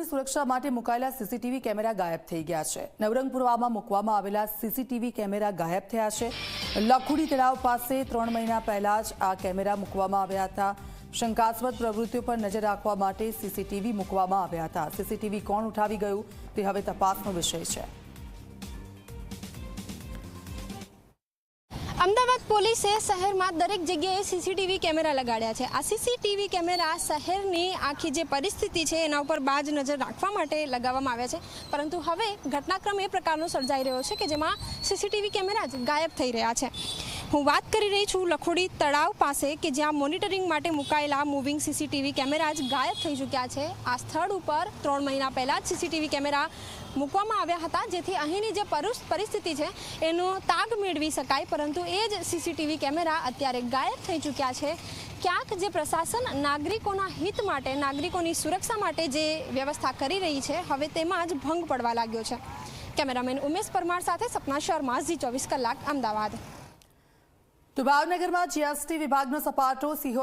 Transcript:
નાગરિકોની સુરક્ષા માટે મુકાયેલા સીસીટીવી કેમેરા ગાયબ થઈ ગયા છે. નવરંગપુરામાં મૂકવામાં આવેલા સીસીટીવી કેમેરા ગાયબ થયા છે. લખુડી તળાવ પાસે ત્રણ મહિના પહેલા જ આ કેમેરા મૂકવામાં આવ્યા હતા. શંકાસ્પદ પ્રવૃત્તિઓ પર નજર રાખવા માટે સીસીટીવી મૂકવામાં આવ્યા હતા. સીસીટીવી કોણ ઉઠાવી ગયું તે હવે તપાસનો વિષય છે. અમદાવાદ પોલીસે શહેરમાં દરેક જગ્યાએ સીસીટીવી કેમેરા લગાડ્યા છે. આ સીસીટીવી કેમેરા શહેરની આખી જે પરિસ્થિતિ છે, એના ઉપર બાજ નજર રાખવા માટે લગાવવામાં આવ્યા છે. પરંતુ હવે ઘટનાક્રમ એ પ્રકારનો સર્જાઈ રહ્યો છે કે જેમાં સીસીટીવી કેમેરા જ ગાયબ થઈ રહ્યા છે. હું વાત કરી રહી છું લખોડી તળાવ પાસે કે જ્યાં મોનિટરિંગ માટે મુકાયેલા મૂવિંગ સીસીટીવી કેમેરા જ ગાયબ થઈ ચૂક્યા છે. આ સ્થળ ઉપર ત્રણ મહિના પહેલાં જ સીસીટીવી કેમેરા મૂકવામાં આવ્યા હતા, જેથી અહીંની જે પરિસ્થિતિ છે, એનો તાગ મેળવી શકાય. પરંતુ એ જ સીસીટીવી કેમેરા અત્યારે ગાયબ થઈ ચૂક્યા છે. ક્યાંક જે પ્રશાસન નાગરિકોના હિત માટે, નાગરિકોની સુરક્ષા માટે જે વ્યવસ્થા કરી રહી છે, હવે તેમાં જ ભંગ પડવા લાગ્યો છે. કેમેરામેન ઉમેશ પરમાર સાથે સપના શર્મા, ઝી ચોવીસ કલાક, અમદાવાદ. તો ભાવનગરમાં જીએસટી વિભાગનો સપાટો સિંહો